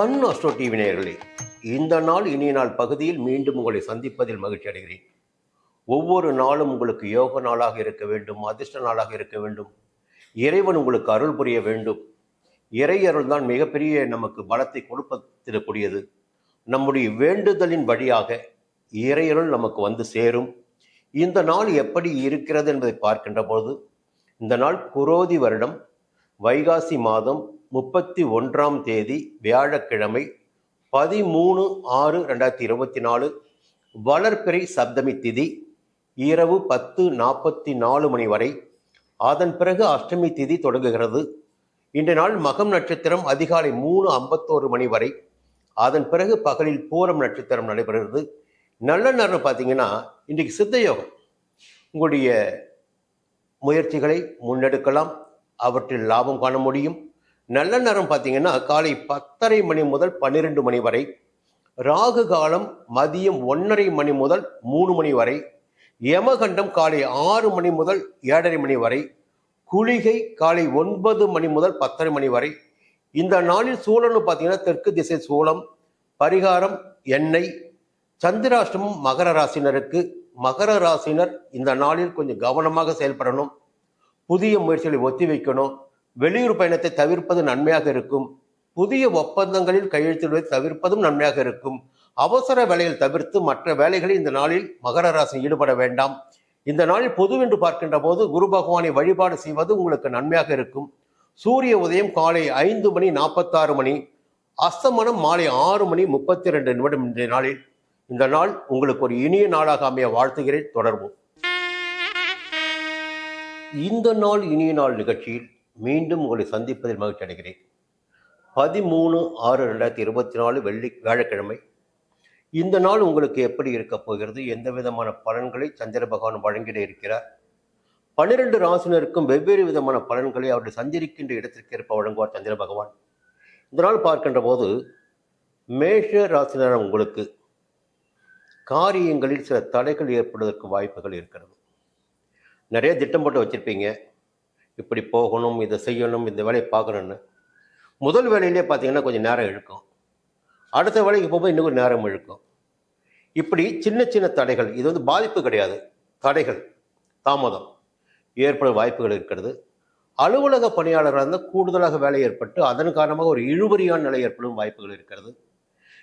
Sun astro TV நேயர்களே இந்த நாள் இனிய நாள் பகுதியில் மீண்டும் உங்களை சந்திப்பதில் மகிழ்ச்சி அடைகிறேன். ஒவ்வொரு நாளும் உங்களுக்கு யோக நாளாக இருக்க வேண்டும் அதிர்ஷ்ட நாளாக இருக்க வேண்டும். இறைவன் உங்களுக்கு அருள் புரிய வேண்டும். இறை அருள் தான் மிகப்பெரிய நமக்கு பலத்தை கொடுப்பதிடக்கூடியது. நம்முடைய வேண்டுதலின் வழியாக இறையருள் நமக்கு வந்து சேரும். இந்த நாள் எப்படி இருக்கிறது என்பதை பார்க்கின்ற பொழுது இந்த நாள் குரோதி வருடம் வைகாசி மாதம் முப்பத்தி ஒன்றாம் தேதி வியாழக்கிழமை பதிமூணு ஆறு ரெண்டாயிரத்தி இருபத்தி நாலு வளர்பிறை சப்தமி திதி இரவு பத்து நாற்பத்தி நாலு மணி வரை. அதன் பிறகு அஷ்டமி திதி தொடங்குகிறது. இன்றைய நாள் மகம் நட்சத்திரம் அதிகாலை மூணு ஐம்பத்தோரு மணி வரை. அதன் பிறகு பகலில் பூரம் நட்சத்திரம் நடைபெறுகிறது. நல்ல நேரம் பார்த்தீங்கன்னா இன்றைக்கு சித்த யோகம். உங்களுடைய முயற்சிகளை முன்னெடுக்கலாம். அவற்றில் லாபம் காண முடியும். நல்ல நேரம் பார்த்தீங்கன்னா காலை பத்தரை மணி முதல் பன்னிரெண்டு மணி வரை ராகு காலம் மதியம் ஒன்றரை மணி முதல் மூணு மணி வரை யமகண்டம் காலை ஆறு மணி முதல் ஏழரை மணி வரை குளிகை காலை ஒன்பது மணி முதல் பத்தரை மணி வரை. இந்த நாளில் சூழல்னு பார்த்தீங்கன்னா தெற்கு திசை சூளம் பரிகாரம் எண்ணெய் சந்திராஷ்டமம் மகர ராசினருக்கு. மகர ராசினர் இந்த நாளில் கொஞ்சம் கவனமாக செயல்படணும் புதிய முயற்சிகளை ஒத்தி வைக்கணும். வெளியூர் பயணத்தை தவிர்ப்பது நன்மையாக இருக்கும். புதிய ஒப்பந்தங்களில் கையெழுத்திடுவதை தவிர்ப்பதும் நன்மையாக இருக்கும். அவசர வேலைகள் தவிர்த்து மற்ற வேலைகளில் இந்த நாளில் மகர ராசி ஈடுபட வேண்டாம். இந்த நாளில் பொதுவென்று பார்க்கின்ற போது குரு பகவானை வழிபாடு செய்வது உங்களுக்கு நன்மையாக இருக்கும். சூரிய உதயம் காலை ஐந்து மணி நாற்பத்தாறு மணி அஸ்தமனம் மாலை ஆறு மணி முப்பத்தி ரெண்டு நிமிடம் இன்றைய நாளில். இந்த நாள் உங்களுக்கு ஒரு இனிய நாளாக அமைய வாழ்த்துகிறேன். தொடர்வோம். இந்த நாள் இனிய நாள் நிகழ்ச்சியில் மீண்டும் உங்களை சந்திப்பதில் மகிழ்ச்சி அடைகிறேன். பதிமூணு ஆறு ரெண்டாயிரத்தி இருபத்தி நாலு வெள்ளி வியாழக்கிழமை. இந்த நாள் உங்களுக்கு எப்படி இருக்கப் போகிறது? எந்த விதமான பலன்களை சந்திர பகவான் வழங்கிட இருக்கிறார்? பன்னிரெண்டு ராசினருக்கும் வெவ்வேறு விதமான பலன்களை அவர்கள் சஞ்சரிக்கின்ற இடத்திற்கு ஏற்ப வழங்குவார் சந்திர பகவான். இந்த நாள் பார்க்கின்ற போது மேஷ ராசினர் உங்களுக்கு காரியங்களில் சில தடைகள் ஏற்படுவதற்கு வாய்ப்புகள் இருக்கிறது. நிறைய திட்டம் போட்டு வச்சுருப்பீங்க. இப்படி போகணும் இதை செய்யணும் இந்த வேலையை பார்க்கணுன்னு முதல் வேலையிலே பார்த்தீங்கன்னா கொஞ்சம் நேரம் இழுக்கும். அடுத்த வேலைக்கு போகும்போது இன்னும் கொஞ்சம் நேரம் இழுக்கும். இப்படி சின்ன சின்ன தடைகள் இது வந்து பாதிப்பு கிடையாது. தடைகள் தாமதம். ஏற்பட வாய்ப்புகள் இருக்கிறது. அலுவலக பணியாளராக இருந்தால் கூடுதலாக வேலை ஏற்பட்டு அதன் காரணமாக ஒரு இழுபறியான நிலை ஏற்படும் வாய்ப்புகள் இருக்கிறது.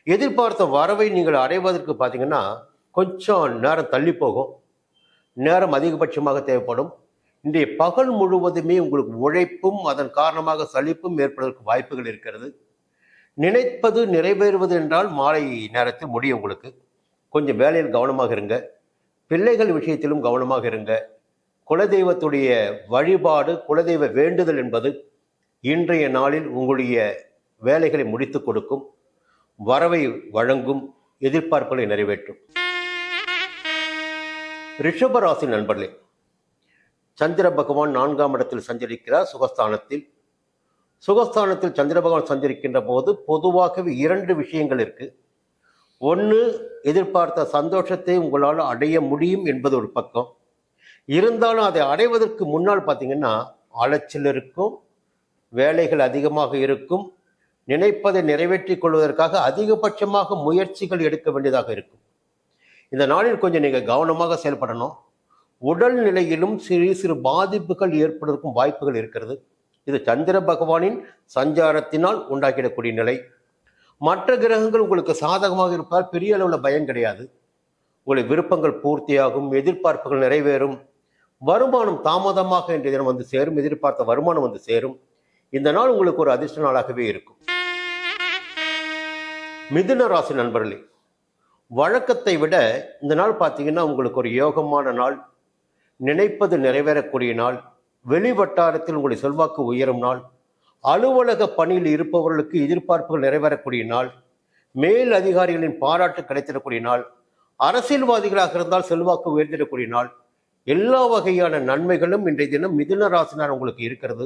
எதிர்பார்த்த வரவை நீங்கள் அடைவதற்கு பார்த்தீங்கன்னா கொஞ்சம் நேரம் தள்ளி போகும். நேரம் அதிகபட்சமாக தேவைப்படும். இன்றைய பகல் முழுவதுமே உங்களுக்கு உழைப்பும் அதன் காரணமாக சலிப்பும் ஏற்படுவதற்கு வாய்ப்புகள் இருக்கிறது. நினைப்பது நிறைவேறுவது என்றால் மாலை நேரத்தில் முடியும் உங்களுக்கு. கொஞ்சம் வேலையில் கவனமாக இருங்க. பிள்ளைகள் விஷயத்திலும் கவனமாக இருங்க. குலதெய்வத்துடைய வழிபாடு குலதெய்வ வேண்டுதல் என்பது இன்றைய நாளில் உங்களுடைய வேலைகளை முடித்து கொடுக்கும். வரவை வழங்கும் எதிர்பார்ப்புகளை நிறைவேற்றும். ரிஷபராசி நண்பர்களே சந்திர பகவான் நான்காம் இடத்தில் சஞ்சரிக்கிறார் சுகஸ்தானத்தில். சுகஸ்தானத்தில் சந்திர பகவான் சஞ்சரிக்கின்ற போது பொதுவாகவே இரண்டு விஷயங்கள் இருக்கு. ஒன்று எதிர்பார்த்த சந்தோஷத்தை உங்களால் அடைய முடியும் என்பது ஒரு பக்கம். இருந்தாலும் அதை அடைவதற்கு முன்னால் பார்த்தீங்கன்னா அலைச்சல் இருக்கும் வேலைகள் அதிகமாக இருக்கும் நினைப்பதை நிறைவேற்றிக் கொள்வதற்காக அதிகபட்சமாக முயற்சிகள் எடுக்க வேண்டியதாக இருக்கும். இந்த நாளில் கொஞ்சம் நீங்கள் கவனமாக செயல்படணும். உடல் நிலையிலும் சிறு சிறு பாதிப்புகள் ஏற்படுவதற்கும் வாய்ப்புகள் இருக்கிறது. இது சந்திர பகவானின் சஞ்சாரத்தினால் உண்டாக்கிடக்கூடிய நிலை. மற்ற கிரகங்கள் உங்களுக்கு சாதகமாக இருப்பால் பெரிய அளவில் பயம் கிடையாது. உங்களுடைய விருப்பங்கள் பூர்த்தியாகும் எதிர்பார்ப்புகள் நிறைவேறும். வருமானம் தாமதமாக இன்றைய தினம் வந்து சேரும் எதிர்பார்த்த வருமானம் வந்து சேரும். இந்த நாள் உங்களுக்கு ஒரு அதிர்ஷ்ட நாளாகவே இருக்கும். மிதுன ராசி நண்பர்களே வழக்கத்தை விட இந்த நாள் பார்த்தீங்கன்னா உங்களுக்கு ஒரு யோகமான நாள். நினைப்பது நிறைவேறக்கூடிய நாள் வெளி வட்டாரத்தில் உங்களுடைய செல்வாக்கு உயரும் நாள் அலுவலக பணியில் இருப்பவர்களுக்கு எதிர்பார்ப்புகள் நிறைவேறக்கூடிய நாள் மேல் அதிகாரிகளின் பாராட்டு கிடைத்திடக்கூடிய நாள் அரசியல்வாதிகளாக இருந்தால் செல்வாக்கு உயர்ந்திடக்கூடிய நாள் எல்லா வகையான நன்மைகளும் இன்றைய தினம் மிதுன ராசினார் உங்களுக்கு இருக்கிறது.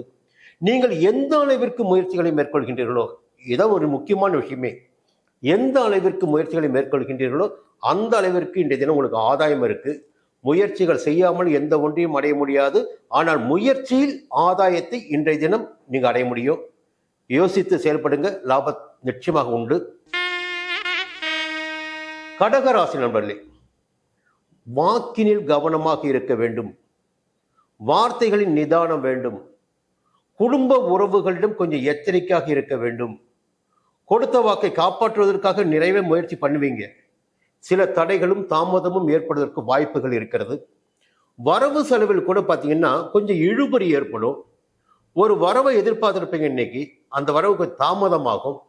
நீங்கள் எந்த அளவிற்கு முயற்சிகளை மேற்கொள்கின்றீர்களோ இதான் ஒரு முக்கியமான விஷயமே எந்த அளவிற்கு முயற்சிகளை மேற்கொள்கின்றீர்களோ அந்த அளவிற்கு இன்றைய தினம் உங்களுக்கு ஆதாயம் இருக்குது முயற்சிகள் செய்யாமல் எந்த ஒன்றையும் அடைய முடியாது. ஆனால் முயற்சியில் ஆதாயத்தை இன்றைய தினம் நீங்க அடைய முடியும். யோசித்து செயல்படுங்க. லாப நிச்சயமாக உண்டு. கடகராசி நண்பர்களே வாக்கினில் கவனமாக இருக்க வேண்டும். வார்த்தைகளின் நிதானம் வேண்டும். குடும்ப உறவுகளிடம் கொஞ்சம் எச்சரிக்கையாக இருக்க வேண்டும். கொடுத்த வாக்கை காப்பாற்றுவதற்காக நிறைவே முயற்சி பண்ணுவீங்க. சில தடைகளும் தாமதமும் ஏற்படுவதற்கு வாய்ப்புகள் இருக்கிறது. வரவு செலவில் கூட பார்த்தீங்கன்னா கொஞ்சம் இழுபறி ஏற்படும். ஒரு வரவை எதிர்பார்த்திருப்பீங்க இன்னைக்கு அந்த வரவு கொஞ்சம் தாமதமாகும்.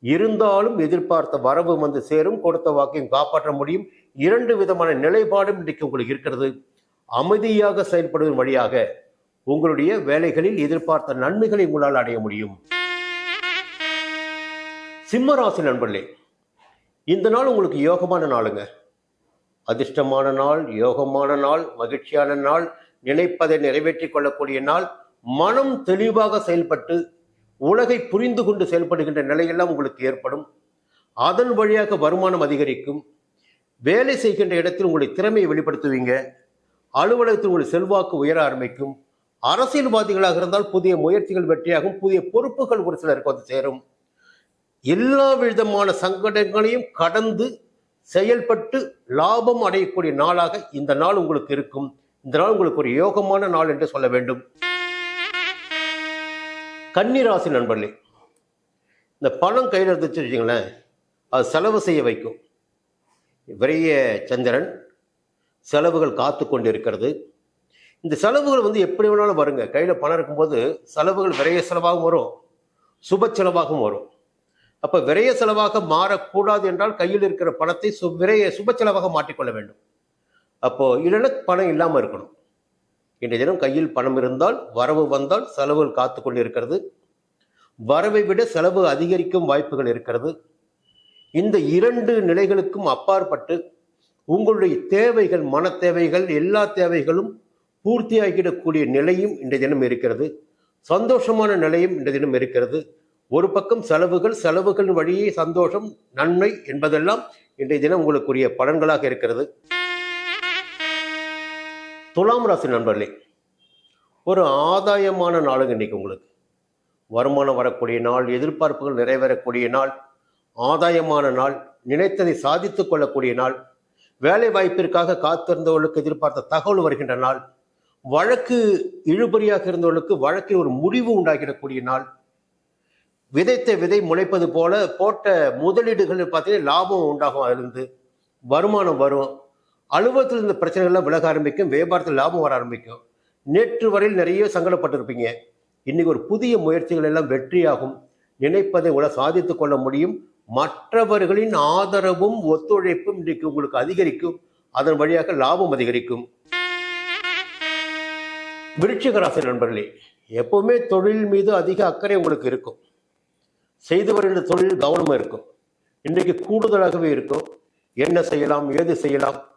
இருந்தாலும் எதிர்பார்த்த வரவு வந்து சேரும் கொடுத்த வாக்கையும் காப்பாற்ற முடியும். இரண்டு விதமான நிலைப்பாடும் இன்றைக்கு உங்களுக்கு இருக்கிறது. அமைதியாக செயல்படுவதன் வழியாக உங்களுடைய வேலைகளில் எதிர்பார்த்த நன்மைகளை உங்களால் அடைய முடியும். சிம்மராசி நண்பர்களே இந்த நாள் உங்களுக்கு யோகமான நாளுங்க. அதிர்ஷ்டமான நாள் யோகமான நாள் மகிழ்ச்சியான நாள் நினைப்பதை நிறைவேற்றிக் கொள்ளக்கூடிய நாள். மனம் தெளிவாக செயல்பட்டு உலகை புரிந்து கொண்டு செயல்படுகின்ற நிலையெல்லாம் உங்களுக்கு ஏற்படும். அதன் வழியாக வருமானம் அதிகரிக்கும். வேலை செய்கின்ற இடத்தில் உங்களுடைய திறமையை வெளிப்படுத்துவீங்க. அலுவலகத்தில் உங்களுடைய செல்வாக்கு உயர ஆரம்பிக்கும். அரசியல்வாதிகளாக இருந்தால் புதிய முயற்சிகள் வெற்றியாகும். புதிய பொறுப்புகள் ஒரு சிலருக்கு வந்து சேரும். எல்லா விதமான சங்கடங்களையும் கடந்து செயல்பட்டு லாபம் அடையக்கூடிய நாளாக இந்த நாள் உங்களுக்கு இருக்கும். இந்த நாள் உங்களுக்கு ஒரு யோகமான நாள் என்று சொல்ல வேண்டும். கன்னிராசி நண்பர்களே இந்த பணம் கையில் இருந்துச்சு வச்சுங்களேன் அது செலவு செய்ய வைக்கும். விரைய சந்திரன் செலவுகள் காத்து கொண்டு இருக்கிறது இந்த செலவுகள் வந்து எப்படி வேணாலும் வருங்க. கையில் பணம் இருக்கும்போது செலவுகள் விரைய செலவாகவும் வரும் சுப செலவாகவும் வரும். அப்போ விரைய செலவாக மாறக்கூடாது என்றால் கையில் இருக்கிற பணத்தை சு விரைய சுப செலவாக மாற்றிக்கொள்ள வேண்டும். அப்போ இல்லைன்னா பணம் இல்லாமல் இருக்கணும். இன்றைய தினம் கையில் பணம் இருந்தால் வரவு வந்தால் செலவுகள் காத்து கொண்டு இருக்கிறது வரவை விட செலவு அதிகரிக்கும் வாய்ப்புகள் இருக்கிறது. இந்த இரண்டு நிலைகளுக்கும் அப்பாற்பட்டு உங்களுடைய தேவைகள் மன தேவைகள் எல்லா தேவைகளும் பூர்த்தியாகிடக்கூடிய நிலையும் இன்றைய தினம் இருக்கிறது. சந்தோஷமான நிலையும் இன்றைய தினம் இருக்கிறது. ஒரு பக்கம் செலவுகள் செலவுகள் வழியே சந்தோஷம் நன்மை என்பதெல்லாம் இன்றைய தினம் உங்களுக்குரிய பலன்களாக இருக்கிறது. துலாம் ராசி நண்பர்களே ஒரு ஆதாயமான நாளுங்க இன்னைக்கு உங்களுக்கு. வருமானம் வரக்கூடிய நாள் எதிர்பார்ப்புகள் நிறைவேறக்கூடிய நாள் ஆதாயமான நாள் நினைத்ததை சாதித்துக் கொள்ளக்கூடிய நாள் வேலை வாய்ப்பிற்காக காத்திருந்தவர்களுக்கு எதிர்பார்த்த தகவல் வருகின்ற நாள் வழக்கு இழுபறியாக இருந்தவர்களுக்கு வழக்கில் ஒரு முடிவு உண்டாகிடக்கூடிய நாள் விதைத்த விதை முளைப்பது போல போட்ட முதலீடுகள் பார்த்தீங்கன்னா லாபம் உண்டாகும். அதுலேருந்து வருமானம் வரும். அலுவலகத்தில் இருந்த பிரச்சனைகள்லாம் விலக ஆரம்பிக்கும். வியாபாரத்தில் லாபம் வர ஆரம்பிக்கும். நேற்று வரையில் நிறைய சங்கடப்பட்டிருப்பீங்க. இன்னைக்கு ஒரு புதிய முயற்சிகள் எல்லாம் வெற்றியாகும். நினைப்பதை உள்ள சாதித்து கொள்ள முடியும். மற்றவர்களின் ஆதரவும் ஒத்துழைப்பும் இன்றைக்கு உங்களுக்கு அதிகரிக்கும். அதன் வழியாக லாபம் அதிகரிக்கும். விருட்சிக ராசி நண்பர்களே எப்பவுமே தொழில் மீது அதிக அக்கறை உங்களுக்கு இருக்கும். செய்து வருகின்ற தொழில் கவனமாக இருக்கும். இன்றைக்கு கூடுதலாகவே இருக்கும். என்ன செய்யலாம் ஏது செய்யலாம்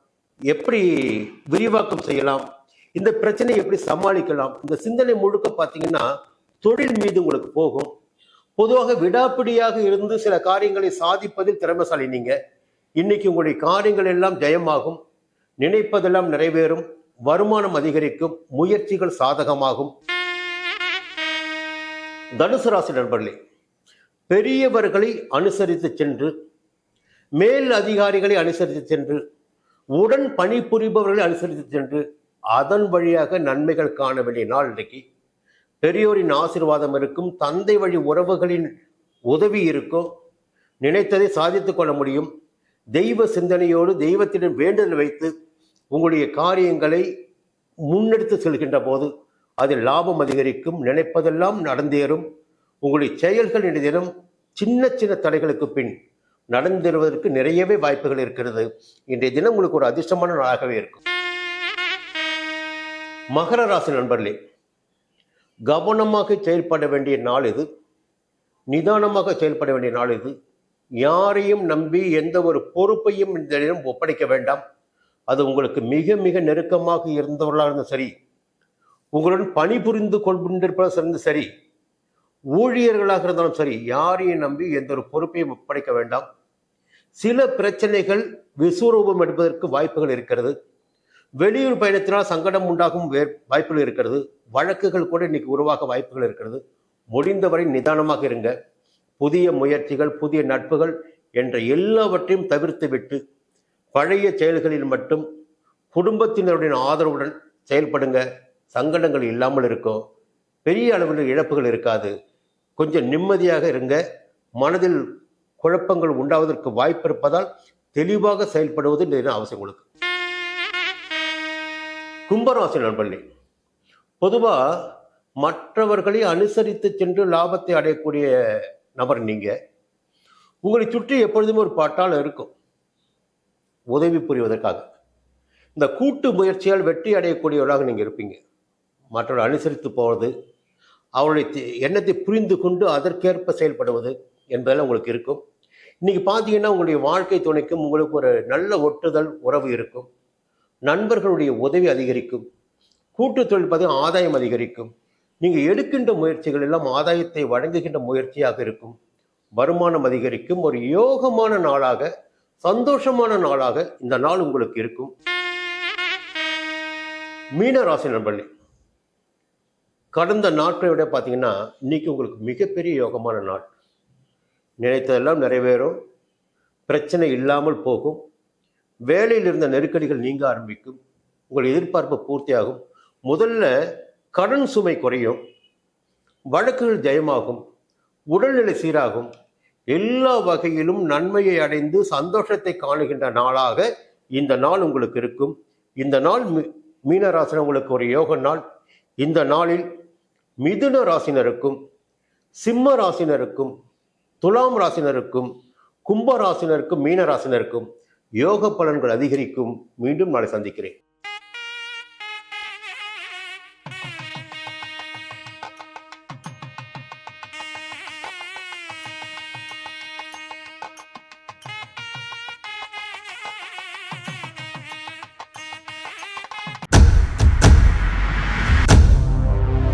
எப்படி விரிவாக்கம் செய்யலாம் இந்த பிரச்சனையை எப்படி சமாளிக்கலாம் இந்த சிந்தனை முழுக்க பார்த்தீங்கன்னா தொழில் மீது உங்களுக்கு போகும். பொதுவாக விடாப்பிடியாக இருந்து சில காரியங்களை சாதிப்பதில் திறமைசாலி நீங்க. இன்னைக்கு உங்களுடைய காரியங்கள் எல்லாம் ஜெயமாகும். நினைப்பதெல்லாம் நிறைவேறும். வருமானம் அதிகரிக்கும். முயற்சிகள் சாதகமாகும். தனுசு ராசி நண்பர்களே பெரியவர்களை அனுசரித்து சென்று மேல் அதிகாரிகளை அனுசரித்து சென்று உடன் பணிபுரிபவர்களை அனுசரித்து சென்று அதன் வழியாக நன்மைகள் காண வேண்டிய நாள் இன்றைக்கு பெரியோரின் ஆசீர்வாதம் இருக்கும் தந்தை வழி உறவுகளின் உதவி இருக்கும். நினைத்ததை சாதித்து கொள்ள முடியும். தெய்வ சிந்தனையோடு தெய்வத்திடம் வேண்டுதல் வைத்து உங்களுடைய காரியங்களை முன்னெடுத்து செல்கின்ற போது அதில் லாபம் அதிகரிக்கும். நினைப்பதெல்லாம் நடந்தேறும். உங்களுடைய செயல்கள் இன்றைய தினம் சின்ன சின்ன தடைகளுக்கு பின் நடந்தேறுவதற்கு நிறையவே வாய்ப்புகள் இருக்கிறது. இன்றைய தினம் உங்களுக்கு ஒரு அதிர்ஷ்டமான நாளாகவே இருக்கும். மகர ராசி நண்பர்களே கவனமாக செயல்பட வேண்டிய நாள் இது. நிதானமாக செயல்பட வேண்டிய நாள் இது. யாரையும் நம்பி எந்த ஒரு பொறுப்பையும் இந்த தினம் ஒப்படைக்க வேண்டாம். அது உங்களுக்கு மிக மிக நெருக்கமாக இருந்தவர்களாக இருந்தாலும் சரி உங்களுடன் பணிபுரிந்து கொண்டிருப்பதாக இருந்தாலும் சரி ஊழியர்களாக இருந்தாலும் சரி யாரையும் நம்பி எந்த ஒரு பொறுப்பையும் ஒப்படைக்க வேண்டாம். சில பிரச்சனைகள் விஸ்வரூபம் எடுப்பதற்கு வாய்ப்புகள் இருக்கிறது. வெளியூர் பயணத்தினால் சங்கடம் உண்டாகும் வே வாய்ப்புகள் இருக்கிறது. வழக்குகள் கூட இன்னைக்கு உருவாக வாய்ப்புகள் இருக்கிறது. முடிந்தவரை நிதானமாக இருங்க. புதிய முயற்சிகள் புதிய நட்புகள் என்ற எல்லாவற்றையும் தவிர்த்துவிட்டு பழைய செயல்களில் மட்டும் குடும்பத்தினருடைய ஆதரவுடன் செயல்படுங்க. சங்கடங்கள் இல்லாமல் இருக்கும் பெரிய அளவில் இழப்புகள் இருக்காது. கொஞ்சம் நிம்மதியாக இருங்க. மனதில் குழப்பங்கள் உண்டாவதற்கு வாய்ப்பு இருப்பதால் தெளிவாக செயல்படுவது நிறைய அவசியம் உங்களுக்கு? கும்பராசி நண்பர்களே பொதுவாக மற்றவர்களை அனுசரித்து சென்று லாபத்தை அடையக்கூடிய நபர் நீங்கள் உங்களை சுற்றி எப்பொழுதுமே ஒரு பாட்டால் இருக்கும். உதவி புரிவதற்காக. இந்த கூட்டு முயற்சியால் வெற்றி அடையக்கூடியவர்களாக நீங்கள் இருப்பீங்க. மற்றவர்கள் அனுசரித்து போவது அவருடைய எண்ணத்தை புரிந்து கொண்டு அதற்கேற்ப செயல்படுவது என்பதெல்லாம் உங்களுக்கு இருக்கும். இன்றைக்கி பார்த்தீங்கன்னா உங்களுடைய வாழ்க்கை துணைக்கும் உங்களுக்கு ஒரு நல்ல ஒட்டுதல் உறவு இருக்கும். நண்பர்களுடைய உதவி அதிகரிக்கும். கூட்டு தொழில் பார்த்தீங்கன்னா ஆதாயம் அதிகரிக்கும். நீங்கள் எடுக்கின்ற முயற்சிகள் எல்லாம் ஆதாயத்தை வழங்குகின்ற முயற்சியாக இருக்கும். வருமானம் அதிகரிக்கும். ஒரு யோகமான நாளாக சந்தோஷமான நாளாக இந்த நாள் உங்களுக்கு இருக்கும். மீனராசி நண்பர்களே கடந்த நாட்களை விட பார்த்தீங்கன்னா இன்றைக்கி உங்களுக்கு மிகப்பெரிய யோகமான நாள். நினைத்ததெல்லாம் நிறைவேறும். பிரச்சனை இல்லாமல் போகும். வேலையில் இருந்த நெருக்கடிகள் நீங்க ஆரம்பிக்கும். உங்கள் எதிர்பார்ப்பு பூர்த்தியாகும். முதல்ல கடன் சுமை குறையும். வழக்குகள் ஜெயமாகும். உடல்நிலை சீராகும். எல்லா வகையிலும் நன்மையை அடைந்து சந்தோஷத்தை காணுகின்ற நாளாக இந்த நாள் உங்களுக்கு இருக்கும். இந்த நாள் மீ- உங்களுக்கு ஒரு யோக நாள். இந்த நாளில் மிதுன ராசினருக்கும் சிம்ம ராசினருக்கும் துலாம் ராசினருக்கும் கும்ப ராசினருக்கும் மீன ராசினருக்கும் யோக பலன்கள் அதிகரிக்கும். மீண்டும் நாளை சந்திக்கிறேன்.